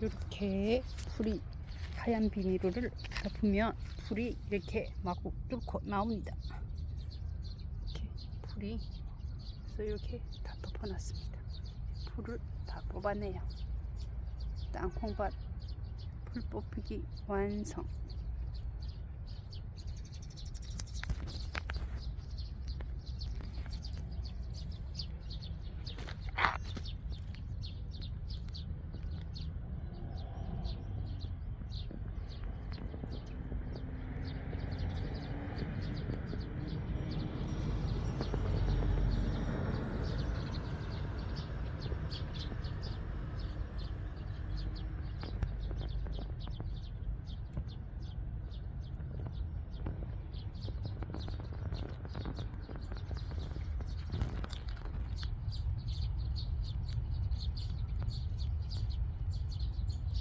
이렇게 풀이 하얀 비닐을 덮으면 풀이 이렇게 마구 뚫고 나옵니다. 이렇게 풀이 그래서 이렇게 다 덮어놨습니다. 풀을 다 뽑아내요. 땅콩밭 풀 뽑히기 완성.